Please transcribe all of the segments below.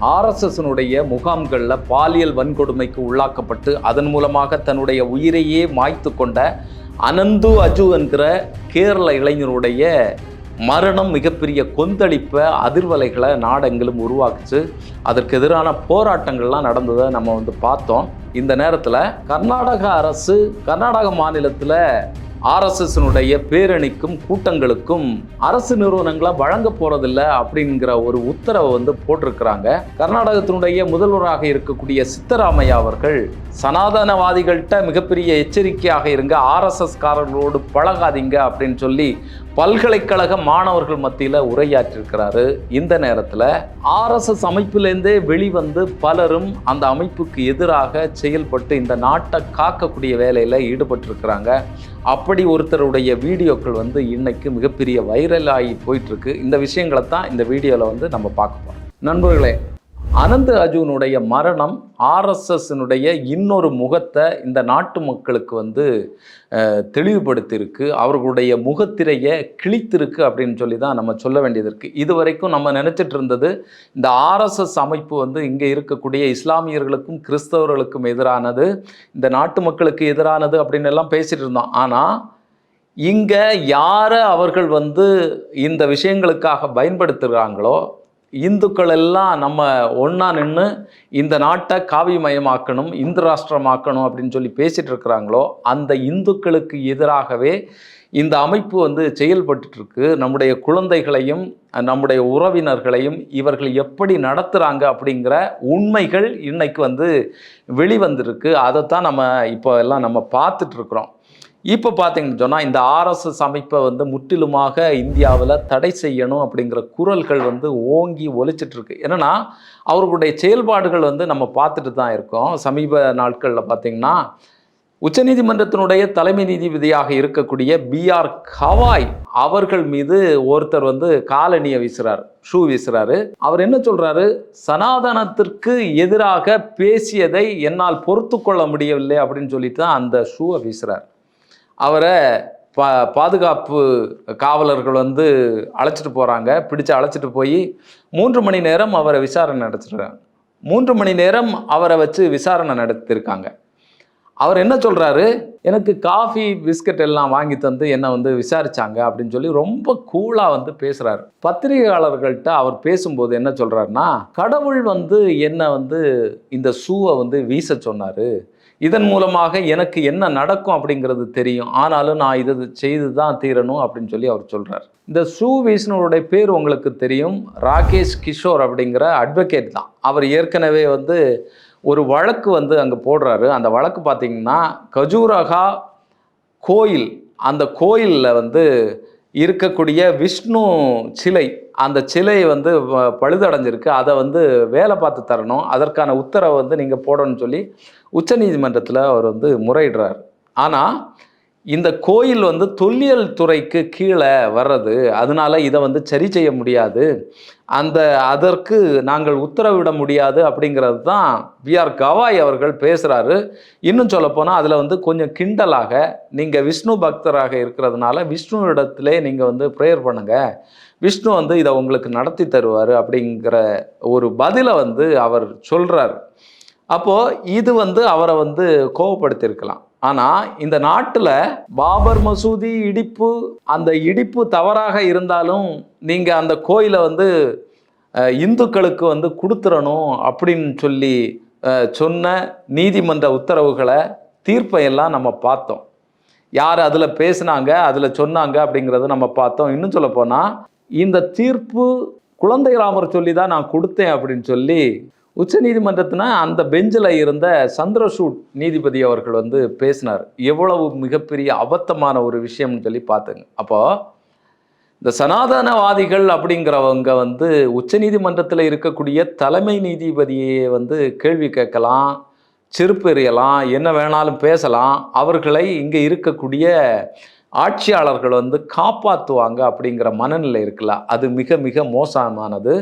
ஆர்எஸ்எஸ்னுடைய முகாம்களில் பாலியல் வன்கொடுமைக்கு உள்ளாக்கப்பட்டு அதன் மூலமாக தன்னுடைய உயிரையே மாய்த்து கொண்ட அனந்து அஜு என்கிற கேரள இளைஞருடைய மரணம் மிகப்பெரிய கொந்தளிப்பை அதிர்வலைகளை நாடெங்கிலும் உருவாக்குச்சு. அதற்கு எதிரான போராட்டங்கள்லாம் நடந்ததை நம்ம வந்து பார்த்தோம். இந்த நேரத்தில் கர்நாடக அரசு கர்நாடக மாநிலத்தில் ஆர்எஸ்எஸ்னுடைய பேரணிக்கும் கூட்டங்களுக்கும் அரசு நிறுவனங்களை வழங்க போறதில்ல அப்படிங்கிற ஒரு உத்தரவை வந்து போட்டிருக்கிறாங்க. கர்நாடகத்தினுடைய முதல்வராக இருக்கக்கூடிய சித்தராமையா அவர்கள் சனாதனவாதிகள்கிட்ட மிகப்பெரிய எச்சரிக்கையாக இருங்க ஆர்எஸ்எஸ் காரர்களோடு பழகாதீங்க அப்படின்னு சொல்லி பல்கலைக்கழக மாணவர்கள் மத்தியில் உரையாற்றிருக்கிறாரு. இந்த நேரத்தில் ஆர்எஸ்எஸ் அமைப்பிலேருந்தே வெளிவந்து பலரும் அந்த அமைப்புக்கு எதிராக செயல்பட்டு இந்த நாட்டை காக்கக்கூடிய வேலையில் ஈடுபட்டிருக்கிறாங்க. அப்படி ஒருத்தருடைய வீடியோக்கள் வந்து இன்னைக்கு மிகப்பெரிய வைரல் ஆகி போயிட்டுருக்கு இந்த விஷயங்களை தான் இந்த வீடியோவில் வந்து நம்ம பார்க்க போகிறோம் நண்பர்களே அனந்த அர்ஜுனுடைய மரணம் ஆர்எஸ்எஸ்னுடைய இன்னொரு முகத்தை இந்த நாட்டு மக்களுக்கு வந்து தெளிவுபடுத்தியிருக்கு. அவர்களுடைய முகத்திரையை கிழித்திருக்கு அப்படின்னு சொல்லி தான் நம்ம சொல்ல வேண்டியது இருக்குது இது வரைக்கும் நம்ம நினச்சிட்டு இருந்தது இந்த ஆர்எஸ்எஸ் அமைப்பு வந்து இங்கே இருக்கக்கூடிய இஸ்லாமியர்களுக்கும் கிறிஸ்தவர்களுக்கும் எதிரானது இந்த நாட்டு மக்களுக்கு எதிரானது அப்படின்னு எல்லாம் பேசிகிட்டு இருந்தோம். ஆனால் இங்கே யாரை அவர்கள் வந்து இந்த விஷயங்களுக்காக பயன்படுத்துகிறாங்களோ இந்துக்கள் எல்லாம் நம்ம ஒன்றா நின்று இந்த நாட்டை காவிமயமாக்கணும் இந்து ராஷ்டிரமாக்கணும் அப்படின்னு சொல்லி பேசிகிட்டு இருக்கிறாங்களோ அந்த இந்துக்களுக்கு எதிராகவே இந்த அமைப்பு வந்து செயல்பட்டுருக்கு நம்முடைய குழந்தைகளையும் நம்முடைய உறவினர்களையும் இவர்கள் எப்படி நடத்துகிறாங்க அப்படிங்கிற உண்மைகள் இன்னைக்கு வந்து வெளிவந்திருக்கு. அதைத்தான் நம்ம இப்போ எல்லாம் நம்ம பார்த்துட்ருக்குறோம் இப்போ பார்த்தீங்கன்னு சொன்னால் இந்த ஆர்எஸ்எஸ் அமைப்பை வந்து முற்றிலுமாக இந்தியாவில் தடை செய்யணும் அப்படிங்கிற குரல்கள் வந்து ஓங்கி ஒலிச்சிட்ருக்கு. என்னென்னா அவர்களுடைய செயல்பாடுகள் வந்து நம்ம பார்த்துட்டு தான் இருக்கோம். சமீப நாட்களில் பார்த்தீங்கன்னா உச்சநீதிமன்றத்தினுடைய தலைமை நீதிபதியாக இருக்கக்கூடிய பிஆர் கவாய் அவர்கள் மீது ஒருத்தர் வந்து காலணியை வீசுகிறார் ஷூ வீசுறாரு. அவர் என்ன சொல்றாரு? சனாதனத்திற்கு எதிராக பேசியதை என்னால் பொறுத்து கொள்ள முடியவில்லை அப்படின்னு சொல்லிட்டு தான் அந்த ஷூவை வீசுகிறார் அவரை பா பாதுகாப்பு காவலர்கள் வந்து அழைச்சிட்டு போகிறாங்க பிடிச்சு அழைச்சிட்டு போய் மூன்று மணி நேரம் அவரை விசாரணை நடத்திட்டுருக்காங்க மூன்று மணி நேரம் அவரை வச்சு விசாரணை நடத்தியிருக்காங்க. அவர் என்ன சொல்கிறாரு எனக்கு காஃபி பிஸ்கட் எல்லாம் வாங்கி தந்து என்னை வந்து விசாரித்தாங்க அப்படின்னு சொல்லி ரொம்ப கூலாக வந்து பேசுகிறாரு பத்திரிகையாளர்கள்ட்ட அவர் பேசும்போது என்ன சொல்கிறாருன்னா கடவுள் வந்து என்னை வந்து இந்த ஷூவை வந்து வீச சொன்னார். இதன் மூலமாக எனக்கு என்ன நடக்கும் அப்படிங்கிறது தெரியும். ஆனாலும் நான் இதை செய்து தான் தீரணும் அப்படின்னு சொல்லி அவர் சொல்கிறார் இந்த ஷூ வீசினவருடைய பேர் உங்களுக்கு தெரியும். ராகேஷ் கிஷோர் அப்படிங்கிற அட்வொகேட் தான். அவர் ஏற்கனவே வந்து ஒரு வழக்கு வந்து அங்கே போடுறாரு. அந்த வழக்கு பார்த்தீங்கன்னா கஜூரகா கோயில் அந்த கோயிலில் வந்து இருக்கக்கூடிய விஷ்ணு சிலை அந்த சிலை வந்து பழுதடைஞ்சிருக்கு. அதை வந்து வேலை பார்த்து தரணும். அதற்கான உத்தரவை வந்து நீங்கள் போடணும்னு சொல்லி உச்சநீதிமன்றத்தில் அவர் வந்து முறையிடுறார். ஆனால் இந்த கோயில் வந்து தொல்லியல் துறைக்கு கீழே வர்றது அதனால இதை வந்து சரி செய்ய முடியாது. அந்த அதற்கு நாங்கள் உத்தரவிட முடியாது அப்படிங்கிறது தான் விஆர் கவாய் அவர்கள் பேசுகிறாரு இன்னும் சொல்லப்போனால் அதில் வந்து கொஞ்சம் கிண்டலாக நீங்கள் விஷ்ணு பக்தராக இருக்கிறதுனால விஷ்ணு இடத்திலே நீங்கள் வந்து ப்ரேயர் பண்ணுங்கள் விஷ்ணு வந்து இதை உங்களுக்கு நடத்தி தருவார் அப்படிங்கிற ஒரு பதிலை வந்து அவர் சொல்கிறார் அப்போது இது வந்து அவரை வந்து கோவப்படுத்தியிருக்கலாம். ஆனால் இந்த நாட்டில் பாபர் மசூதி இடிப்பு அந்த இடிப்பு தவறாக இருந்தாலும் நீங்கள் அந்த கோயிலை வந்து இந்துக்களுக்கு வந்து கொடுத்துறணும் அப்படின்னு சொல்லி சொன்ன நீதிமன்ற உத்தரவுகளை தீர்ப்பை எல்லாம் நம்ம பார்த்தோம். யார் அதில் பேசினாங்க அதில் சொன்னாங்க அப்படிங்கிறத நம்ம பார்த்தோம். இன்னும் சொல்ல போனால் இந்த தீர்ப்பு குழந்தை ராமர் சொல்லி தான் நான் கொடுத்தேன் அப்படின்னு சொல்லி உச்சநீதிமன்றத்தின அந்த பெஞ்சில் இருந்த சந்திரசூட் நீதிபதி அவர்கள் வந்து பேசினார். எவ்வளவு மிகப்பெரிய அபத்தமான ஒரு விஷயம்னு சொல்லி பார்த்துங்க அப்போது இந்த சனாதனவாதிகள் அப்படிங்கிறவங்க வந்து உச்சநீதிமன்றத்தில் இருக்கக்கூடிய தலைமை நீதிபதியை வந்து கேள்வி கேட்கலாம் செருப்பு எறியலாம் என்ன வேணாலும் பேசலாம். அவர்களை இங்கே இருக்கக்கூடிய ஆட்சியாளர்கள் வந்து காப்பாற்றுவாங்க அப்படிங்கிற மனநிலை இருக்குல்ல? அது மிக மிக மோசமானது.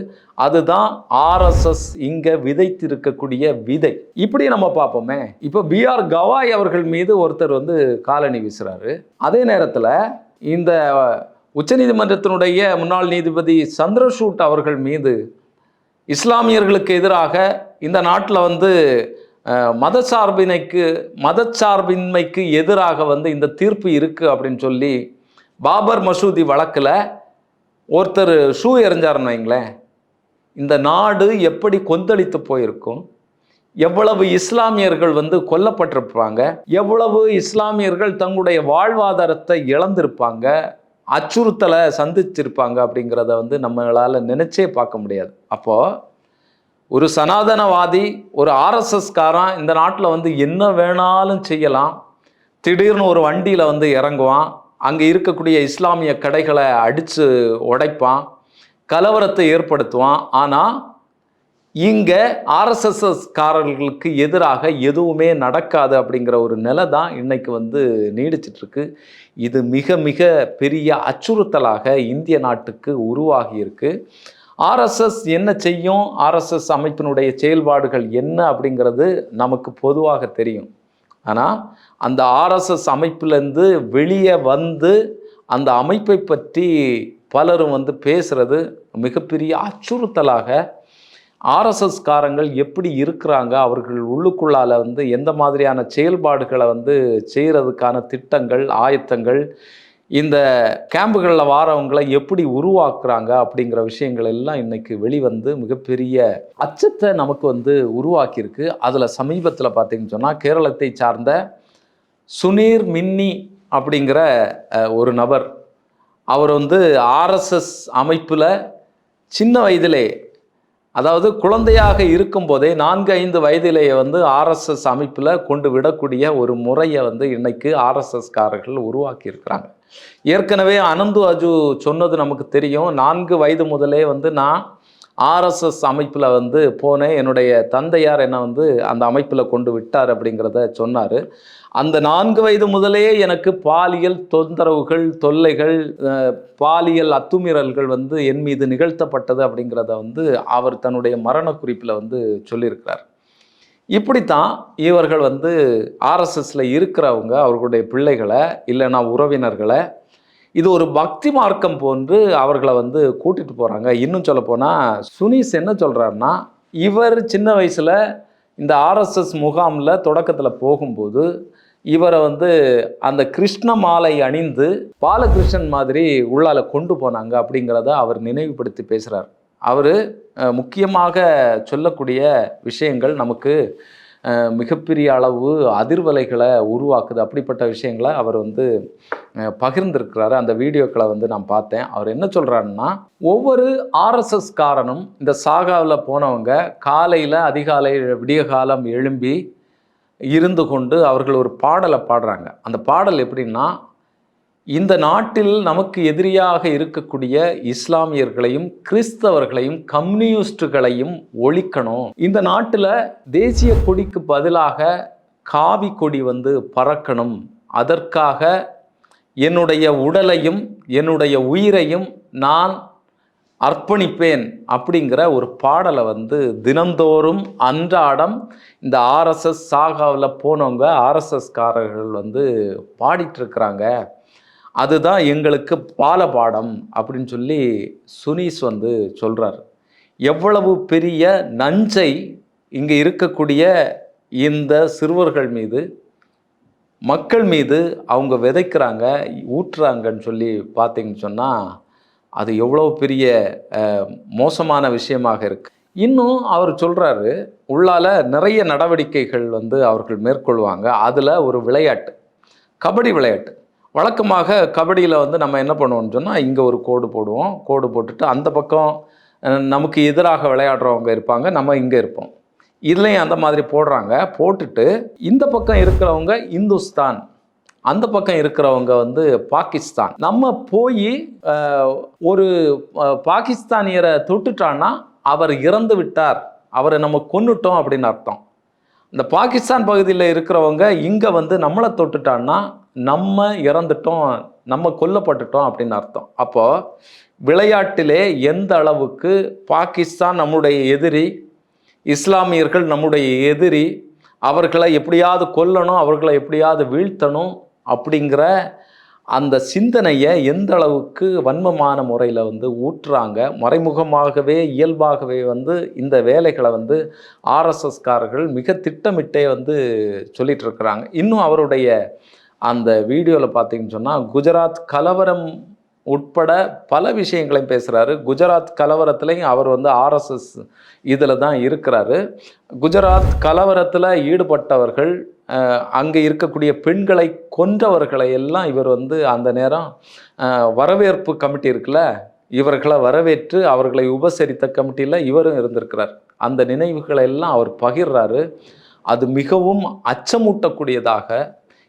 அதுதான் ஆர்எஸ்எஸ் இங்கே விதைத்திருக்கக்கூடிய விதை. இப்படி நம்ம பார்ப்போமே. இப்போ பிஆர் கவாய் அவர்கள் மீது ஒருத்தர் வந்து காலணி வீசுகிறாரு அதே நேரத்தில் இந்த உச்சநீதிமன்றத்தினுடைய முன்னாள் நீதிபதி சந்திரசூட் அவர்கள் மீது இஸ்லாமியர்களுக்கு எதிராக இந்த நாட்டில் வந்து மதச்சார்பினைக்கு மதச்சார்பின்மைக்கு எதிராக வந்து இந்த தீர்ப்பு இருக்குது அப்படின்னு சொல்லி பாபர் மசூதி வழக்கில் ஒருத்தர் ஷூ எறிஞ்சாருன்னு வைங்களேன். இந்த நாடு எப்படி கொந்தளித்து போயிருக்கும்? எவ்வளவு இஸ்லாமியர்கள் வந்து கொல்லப்பட்டிருப்பாங்க? எவ்வளவு இஸ்லாமியர்கள் தங்களுடைய வாழ்வாதாரத்தை இழந்திருப்பாங்க? அச்சுறுத்தலை சந்திச்சிருப்பாங்க அப்படிங்கிறத வந்து நம்மளால் நினச்சே பார்க்க முடியாது. அப்போது ஒரு சனாதனவாதி ஒரு ஆர்எஸ்எஸ்காரன் இந்த நாட்டில் வந்து என்ன வேணாலும் செய்யலாம். திடீர்னு ஒரு வண்டியில் வந்து இறங்குவான். அங்கே இருக்கக்கூடிய இஸ்லாமிய கடைகளை அடித்து உடைப்பான். கலவரத்தை ஏற்படுத்துவான். ஆனால் இங்கே ஆர்எஸ்எஸ்எஸ்காரர்களுக்கு எதிராக எதுவுமே நடக்காது அப்படிங்கிற ஒரு நிலை தான் இன்னைக்கு வந்து நீடிச்சிட்ருக்கு. இது மிக மிக பெரிய அச்சுறுத்தலாக இந்திய நாட்டுக்கு உருவாகியிருக்கு. ஆர்எஸ்எஸ் என்ன செய்யும்? ஆர்எஸ்எஸ் அமைப்பினுடைய செயல்பாடுகள் என்ன அப்படிங்கிறது நமக்கு பொதுவாக தெரியும். ஆனால் அந்த ஆர்எஸ்எஸ் அமைப்பிலேருந்து வெளியே வந்து அந்த அமைப்பை பற்றி பலரும் வந்து பேசுகிறது மிகப்பெரிய அச்சுறுத்தலாக ஆர்எஸ்எஸ் காரங்கள் எப்படி இருக்கிறாங்க? அவர்கள் உள்ளுக்குள்ளால வந்து எந்த மாதிரியான செயல்பாடுகளை வந்து செய்கிறதுக்கான திட்டங்கள் ஆயத்தங்கள் இந்த கேம்புகளில் வாரவங்களை எப்படி உருவாக்குறாங்க அப்படிங்கிற விஷயங்கள் எல்லாம் இன்னைக்கு வெளிவந்து மிகப்பெரிய அச்சத்தை நமக்கு வந்து உருவாக்கியிருக்கு. அதில் சமீபத்தில் பார்த்தீங்கன்னு சொன்னால் கேரளத்தை சார்ந்த சுனீர் மின்னி அப்படிங்கிற ஒரு நபர். அவர் வந்து ஆர்எஸ்எஸ் அமைப்பில் சின்ன வயதிலே அதாவது குழந்தையாக இருக்கும்போதே நான்கு ஐந்து வயதிலேயே வந்து ஆர்எஸ்எஸ் அமைப்பில் கொண்டு விடக்கூடிய ஒரு முறையை வந்து இன்னைக்கு ஆர்எஸ்எஸ்காரர்கள் உருவாக்கியிருக்கிறாங்க. ஏற்கனவே அனந்து அஜு சொன்னது நமக்கு தெரியும். நான்கு வயது முதலே வந்து நான் ஆர்எஸ்எஸ் அமைப்பில் வந்து போனேன். என்னுடைய தந்தையார் என்னை வந்து அந்த அமைப்பில் கொண்டு விட்டார் அப்படிங்கிறத சொன்னார். அந்த நான்கு வயது முதலே எனக்கு பாலியல் தொந்தரவுகள் தொல்லைகள் பாலியல் அத்துமீறல்கள் வந்து என் மீது நிகழ்த்தப்பட்டது அப்படிங்கிறத வந்து அவர் தன்னுடைய மரண குறிப்பில் வந்து சொல்லியிருக்கிறார். இப்படித்தான் இவர்கள் வந்து ஆர்எஸ்எஸில் இருக்கிறவங்க அவர்களுடைய பிள்ளைகளை இல்லைன்னா உறவினர்களை இது ஒரு பக்தி மார்க்கம் போன்று அவர்களை வந்து கூட்டிட்டு போகிறாங்க இன்னும் சொல்ல போனால் சுனீஸ் என்ன சொல்கிறாருன்னா இவர் சின்ன வயசில் இந்த ஆர்எஸ்எஸ் முகாமில் தொடக்கத்தில் போகும்போது இவரை வந்து அந்த கிருஷ்ண மாலை அணிந்து பாலகிருஷ்ணன் மாதிரி உள்ளால கொண்டு போனாங்க அப்படிங்கிறத அவர் நினைவுபடுத்தி பேசுகிறார் அவர் முக்கியமாக சொல்லக்கூடிய விஷயங்கள் நமக்கு மிகப்பெரிய அளவு அதிர்வலைகளை உருவாக்குது. அப்படிப்பட்ட விஷயங்களை அவர் வந்து பகிர்ந்திருக்கிறாரு. அந்த வீடியோக்களை வந்து நான் பார்த்தேன். அவர் என்ன சொல்கிறாருன்னா ஒவ்வொரு ஆர்எஸ்எஸ் காரனும் இந்த சாகாவில் போனவங்க காலையில் அதிகாலை விடிய காலம் எழும்பி இருந்து கொண்டு அவர்கள் ஒரு பாடலை பாடுறாங்க. அந்த பாடல் எப்படின்னா இந்த நாட்டில் நமக்கு எதிரியாக இருக்கக்கூடிய இஸ்லாமியர்களையும் கிறிஸ்தவர்களையும் கம்யூனிஸ்டுகளையும் ஒழிக்கணும். இந்த நாட்டில் தேசிய கொடிக்கு பதிலாக காவி கொடி வந்து பறக்கணும். அதற்காக என்னுடைய உடலையும் என்னுடைய உயிரையும் நான் அர்ப்பணிப்பேன் அப்படிங்கிற ஒரு பாடலை வந்து தினந்தோறும் அன்றாடம் இந்த ஆர்எஸ்எஸ் சாகாவில் போனவங்க ஆர்எஸ்எஸ்காரர்கள் வந்து பாடிட்டுருக்கிறாங்க அதுதான் எங்களுக்கு பாலபாடம் அப்படின்னு சொல்லி சுனீஸ் வந்து சொல்கிறார் எவ்வளவு பெரிய நஞ்சை இங்கே இருக்கக்கூடிய இந்த சிறுவர்கள் மீது மக்கள் மீது அவங்க விதைக்கிறாங்க ஊற்றுறாங்கன்னு சொல்லி பார்த்தீங்கன்னு சொன்னால் அது எவ்வளோ பெரிய மோசமான விஷயமாக இருக்கு. இன்னும் அவர் சொல்கிறாரு உள்ளால நிறைய நடவடிக்கைகள் வந்து அவர்கள் மேற்கொள்வாங்க. அதில் ஒரு விளையாட்டு கபடி விளையாட்டு. வழக்கமாக கபடியில் வந்து நம்ம என்ன பண்ணுவோம்னு சொன்னால் இங்கே ஒரு கோடு போடுவோம். கோடு போட்டுட்டு அந்த பக்கம் நமக்கு எதிராக விளையாடுறவங்க இருப்பாங்க நம்ம இங்கே இருப்போம். இதுலேயும் அந்த மாதிரி போடுறாங்க. போட்டுட்டு இந்த பக்கம் இருக்கிறவங்க இந்துஸ்தான். அந்த பக்கம் இருக்கிறவங்க வந்து பாகிஸ்தான். நம்ம போய் ஒரு பாகிஸ்தானியரை தொட்டுட்டான்னா அவர் இறந்து விட்டார். அவரை நம்ம கொன்னுட்டோம் அப்படின்னு அர்த்தம். இந்த பாகிஸ்தான் பகுதியில் இருக்கிறவங்க இங்கே வந்து நம்மளை தொட்டுட்டான்னா நம்ம இறந்துட்டோம் நம்ம கொல்லப்பட்டுட்டோம் அப்படின்னு அர்த்தம். அப்போ விளையாட்டிலே எந்த அளவுக்கு பாகிஸ்தான் நம்முடைய எதிரி இஸ்லாமியர்கள் நம்முடைய எதிரி அவர்களை எப்படியாவது கொல்லணும் அவர்களை எப்படியாவது வீழ்த்தணும் அப்படிங்கிற அந்த சிந்தனையை எந்த அளவுக்கு வன்மமான முறையில் வந்து ஊற்றுறாங்க மறைமுகமாகவே இயல்பாகவே வந்து இந்த வேலைகளை வந்து ஆர்எஸ்எஸ்காரர்கள் மிக திட்டமிட்டே வந்து சொல்லிட்டு இருக்கிறாங்க. இன்னும் அவருடைய அந்த வீடியோவில் பார்த்தீங்கன்னு சொன்னால் குஜராத் கலவரம் உட்பட பல விஷயங்களையும் பேசுகிறாரு குஜராத் கலவரத்துலையும் அவர் வந்து ஆர்எஸ்எஸ் இதில் தான் இருக்கிறாரு. குஜராத் கலவரத்தில் ஈடுபட்டவர்கள் அங்கே இருக்கக்கூடிய பெண்களை கொன்றவர்களை எல்லாம் இவர் வந்து அந்த நேரம் வரவேற்பு கமிட்டி இருக்குல்ல இவர்களை வரவேற்று அவர்களை உபசரித்த கமிட்டியில் இவரும் இருந்திருக்கிறார். அந்த நினைவுகளை எல்லாம் அவர் பகிர்றாரு. அது மிகவும் அச்சமூட்டக்கூடியதாக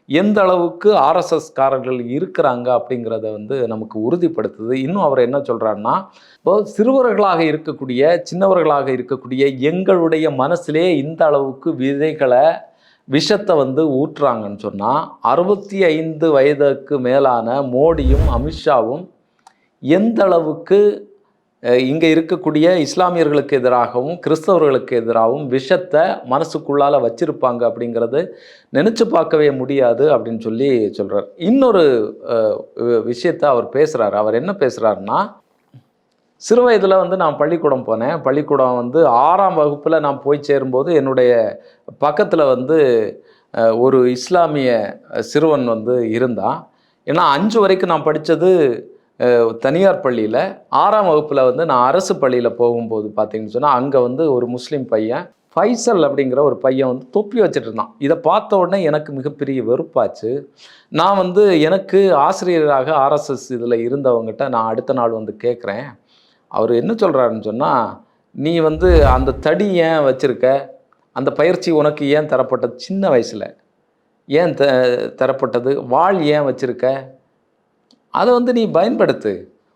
எந்த அளவுக்கு ஆர்எஸ்எஸ் காரர்கள் இருக்கிறாங்க அப்படிங்கிறத வந்து நமக்கு உறுதிப்படுத்துது. இன்னும் அவர் என்ன சொல்கிறாருன்னா இப்போ சிறுவர்களாக இருக்கக்கூடிய சின்னவர்களாக இருக்கக்கூடிய எங்களுடைய மனசிலே இந்த அளவுக்கு விதைகளை விஷத்தை வந்து ஊற்றுறாங்கன்னு சொன்னால் அறுபத்தி ஐந்து வயதுக்கு மேலான மோடியும் அமித்ஷாவும் எந்த அளவுக்கு இங்கே இருக்கக்கூடிய இஸ்லாமியர்களுக்கு எதிராகவும் கிறிஸ்தவர்களுக்கு எதிராகவும் விஷத்தை மனசுக்குள்ளால வச்சிருப்பாங்க அப்படிங்கிறது நினச்சி பார்க்கவே முடியாது அப்படின்னு சொல்லி சொல்கிறார் இன்னொரு விஷயத்தை அவர் பேசுகிறார் அவர் என்ன பேசுகிறாருன்னா சிறு வயதில் வந்து நான் பள்ளிக்கூடம் போனேன். பள்ளிக்கூடம் வந்து ஆறாம் வகுப்பில் நான் போய் சேரும்போது என்னுடைய பக்கத்தில் வந்து ஒரு இஸ்லாமிய சிறுவன் வந்து இருந்தான். ஏன்னா அஞ்சு வரைக்கும் நான் படித்தது தனியார் பள்ளியில் ஆறாம் வகுப்பில் வந்து நான் அரசு பள்ளியில் போகும்போது பார்த்தீங்கன்னு சொன்னால் அங்கே வந்து ஒரு முஸ்லீம் பையன் ஃபைசல் அப்படிங்கிற ஒரு பையன் வந்து தொப்பி வச்சுட்டு இருந்தான். இதை பார்த்த உடனே எனக்கு மிகப்பெரிய வெறுப்பாச்சு. நான் வந்து எனக்கு ஆசிரியராக ஆர்எஸ்எஸ் இதில் இருந்தவங்ககிட்ட நான் அடுத்த நாள் வந்து கேட்குறேன் அவர் என்ன சொல்கிறாருன்னு சொன்னால் நீ வந்து அந்த தடி ஏன் வச்சிருக்க? அந்த பயிற்சி உனக்கு ஏன் தரப்பட்டது? சின்ன வயசில் ஏன் த தரப்பட்டது? வாழ் ஏன் வச்சுருக்க? அதை வந்து நீ பயன்படுத்து.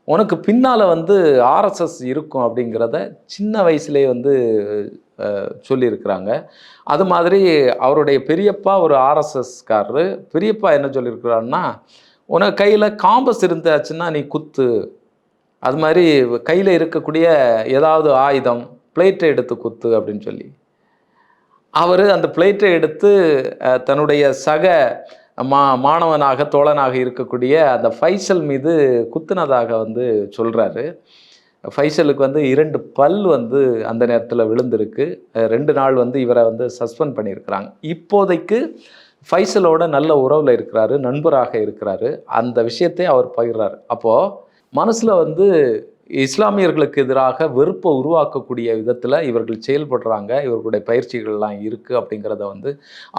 உனக்கு பின்னால் வந்து ஆர்எஸ்எஸ் இருக்கும் அப்படிங்கிறத சின்ன வயசுலேயே வந்து சொல்லியிருக்கிறாங்க. அது மாதிரி அவருடைய பெரியப்பா ஒரு ஆர்எஸ்எஸ்காரரு பெரியப்பா என்ன சொல்லியிருக்கிறாருன்னா உனக்கு கையில் காம்பஸ் இருந்தாச்சுன்னா நீ குத்து. அது மாதிரி கையில் இருக்கக்கூடிய ஏதாவது ஆயுதம் பிளேட்டை எடுத்து குத்து அப்படின்னு சொல்லி. அவர் அந்த பிளேட்டை எடுத்து தன்னுடைய சக மா மாணவனாக தோழனாக இருக்கக்கூடிய அந்த ஃபைசல் மீது குத்துனதாக வந்து சொல்கிறாரு ஃபைசலுக்கு வந்து இரண்டு பல் வந்து அந்த நேரத்தில் விழுந்திருக்கு. ரெண்டு நாள் வந்து இவரை வந்து சஸ்பெண்ட் பண்ணியிருக்கிறாங்க. இப்போதைக்கு ஃபைசலோட நல்ல உறவில் இருக்கிறாரு நண்பராக இருக்கிறாரு. அந்த விஷயத்தை அவர் பகிர்றாரு. அப்போது மனசில் வந்து இஸ்லாமியர்களுக்கு எதிராக வெறுப்பை உருவாக்கக்கூடிய விதத்தில் இவர்கள் செயல்படுறாங்க இவர்களுடைய பயிற்சிகள்லாம் இருக்குது அப்படிங்கிறத வந்து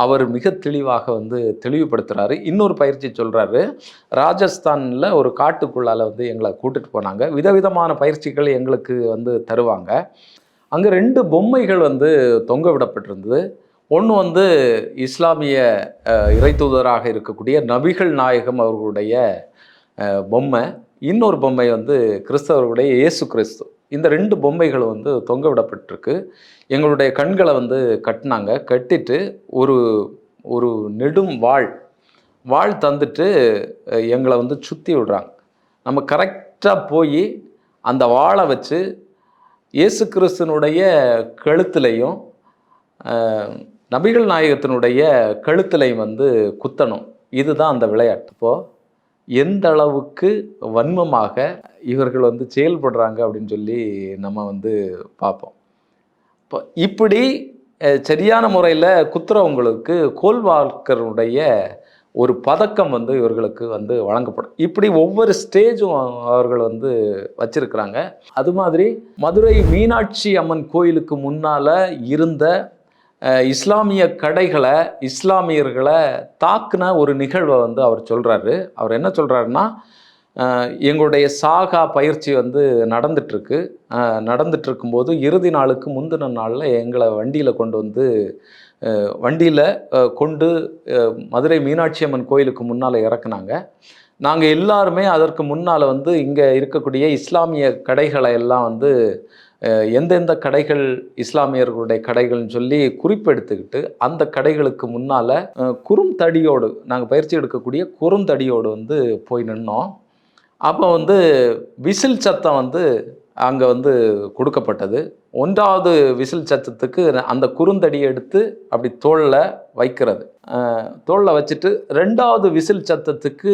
அவர் மிக தெளிவாக வந்து தெளிவுபடுத்துகிறாரு இன்னொரு பயிற்சி சொல்கிறாரு ராஜஸ்தானில் ஒரு காட்டுக்குள்ளால வந்து எங்களை கூட்டிகிட்டு போனாங்க. விதவிதமான பயிற்சிகள் எங்களுக்கு வந்து தருவாங்க. அங்கே ரெண்டு பொம்மைகள் வந்து தொங்க விடப்பட்டிருந்தது. ஒன்று வந்து இஸ்லாமிய இறை இறைத்தூதராக இருக்கக்கூடிய நபிகள் நாயகம் அவர்களுடைய பொம்மை. இன்னொரு பொம்மை வந்து கிறிஸ்தவர்களுடைய இயேசு கிறிஸ்து. இந்த ரெண்டு பொம்மைகள் வந்து தொங்க விடப்பட்டிருக்கு. எங்களுடைய கண்களை வந்து கட்டினாங்க. கட்டிட்டு ஒரு ஒரு நெடும் வாழ் வாழ் தந்துட்டு எங்களை வந்து சுற்றி விடுறாங்க. நம்ம கரெக்டாக போய் அந்த வாளை வச்சு இயேசு கிறிஸ்துனுடைய கழுத்துலையும் நபிகள் நாயகத்தினுடைய கழுத்துலையும் வந்து குத்தணும். இதுதான் அந்த விளையாட்டு. இப்போது எந்த அளவுக்கு வன்மமாக இவர்கள் வந்து செயல்படுறாங்க அப்படின்னு சொல்லி நம்ம வந்து பார்ப்போம். இப்போ இப்படி சரியான முறையில் குத்துறவங்களுக்கு கோல்வாக்கருடைய ஒரு பதக்கம் வந்து இவர்களுக்கு வந்து வழங்கப்படும். இப்படி ஒவ்வொரு ஸ்டேஜும் அவர்கள் வந்து வச்சிருக்கிறாங்க. அது மாதிரி மதுரை மீனாட்சி அம்மன் கோயிலுக்கு முன்னால் இருந்த இஸ்லாமிய கடைகளை இஸ்லாமியர்களை தாக்குன ஒரு நிகழ்வை வந்து அவர் சொல்கிறாரு அவர் என்ன சொல்கிறாருன்னா எங்களுடைய சாகா பயிற்சி வந்து நடந்துட்டுருக்கு. நடந்துட்டுருக்கும்போது இறுதி நாளுக்கு முந்தின நாளில் எங்களை வண்டியில் கொண்டு வந்து வண்டியில் கொண்டு மதுரை மீனாட்சி அம்மன் கோயிலுக்கு முன்னால் இறக்குனாங்க. நாங்கள் எல்லாருமே அதற்கு முன்னால் வந்து இங்கே இருக்கக்கூடிய இஸ்லாமிய கடைகளை எல்லாம் வந்து எந்தெந்த கடைகள் இஸ்லாமியர்களுடைய கடைகள்னு சொல்லி குறிப்பெடுத்துக்கிட்டு அந்த கடைகளுக்கு முன்னால் குறுந்தடியோடு நாங்கள் பயிற்சி எடுக்கக்கூடிய குறுந்தடியோடு வந்து போய் நின்னோம். அப்போ வந்து விசில் சத்தம் வந்து அங்கே வந்து கொடுக்கப்பட்டது. ஒன்றாவது விசில் சத்தத்துக்கு அந்த குறுந்தடியை எடுத்து அப்படி தோளில் வைக்கிறது. தோளில் வச்சுட்டு ரெண்டாவது விசில் சத்தத்துக்கு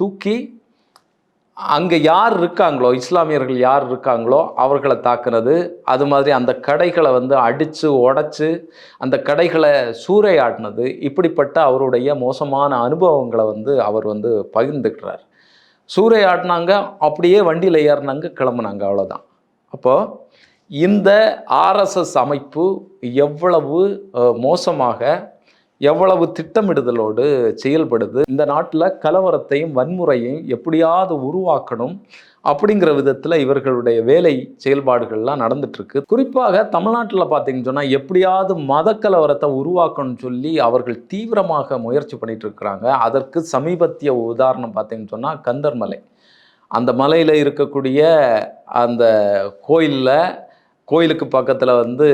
தூக்கி அங்கே யார் இருக்காங்களோ இஸ்லாமியர்கள் யார் இருக்காங்களோ அவர்களை தாக்குனது. அது மாதிரி அந்த கடைகளை வந்து அடித்து உடச்சி அந்த கடைகளை சூறையாடினது. இப்படிப்பட்ட அவருடைய மோசமான அனுபவங்களை வந்து அவர் வந்து பகிர்ந்துக்கிறார். சூறையாடினாங்க அப்படியே வண்டியில் ஏறினாங்க கிளம்புனாங்க அவ்வளோதான் அப்போது இந்த ஆர்எஸ்எஸ் அமைப்பு எவ்வளவு மோசமாக எவ்வளவு திட்டமிடுதலோடு செயல்படுது இந்த நாட்டில் கலவரத்தையும் வன்முறையையும் எப்படியாவது உருவாக்கணும் அப்படிங்கிற விதத்தில் இவர்களுடைய வேலை செயல்பாடுகள்லாம் நடந்துட்டுருக்கு. குறிப்பாக தமிழ்நாட்டில் பார்த்தீங்கன்னு சொன்னால் எப்படியாவது மத கலவரத்தை உருவாக்கணும்னு சொல்லி அவர்கள் தீவிரமாக முயற்சி பண்ணிட்டு இருக்கிறாங்க அதற்கு சமீபத்திய உதாரணம் பார்த்தீங்கன்னு சொன்னால் கந்தர்மலை அந்த மலையில் இருக்கக்கூடிய அந்த கோயிலில் கோயிலுக்கு பக்கத்தில் வந்து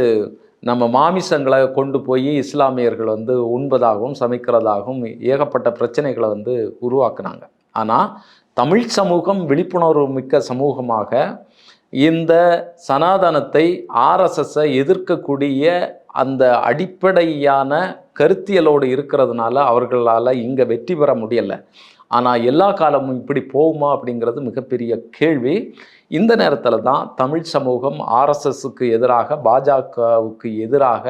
நம்ம மாமிசங்களை கொண்டு போய் இஸ்லாமியர்கள் வந்து உண்பதாகவும் சமைக்கிறதாகவும் ஏகப்பட்ட பிரச்சனைகளை வந்து உருவாக்குனாங்க. ஆனால் தமிழ் சமூகம் விழிப்புணர்வு மிக்க சமூகமாக இந்த சனாதனத்தை ஆர்எஸ்எஸ்ஸை எதிர்க்கக்கூடிய அந்த அடிப்படையான கருத்தியலோடு இருக்கிறதுனால அவர்களால் இங்கே வெற்றி பெற முடியலை. ஆனால் எல்லா காலமும் இப்படி போகுமா அப்படிங்கிறது மிகப்பெரிய கேள்வி. இந்த நேரத்தில் தான் தமிழ் சமூகம் ஆர்எஸ்எஸுக்கு எதிராக பாஜகவுக்கு எதிராக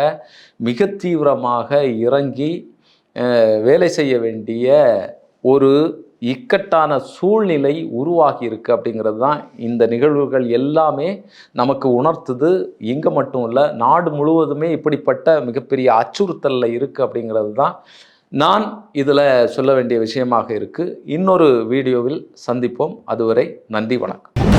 மிக தீவிரமாக இறங்கி வேலை செய்ய வேண்டிய ஒரு இக்கட்டான சூழ்நிலை உருவாகி இருக்கு அப்படிங்கிறது தான் இந்த நிகழ்வுகள் எல்லாமே நமக்கு உணர்த்துது. இங்கே மட்டும் இல்லை நாடு முழுவதுமே இப்படிப்பட்ட மிகப்பெரிய அச்சுறுத்தலில் இருக்குது அப்படிங்கிறது தான் நான் இதில் சொல்ல வேண்டிய விஷயமாக இருக்குது இன்னொரு வீடியோவில் சந்திப்போம். அதுவரை நன்றி வணக்கம்.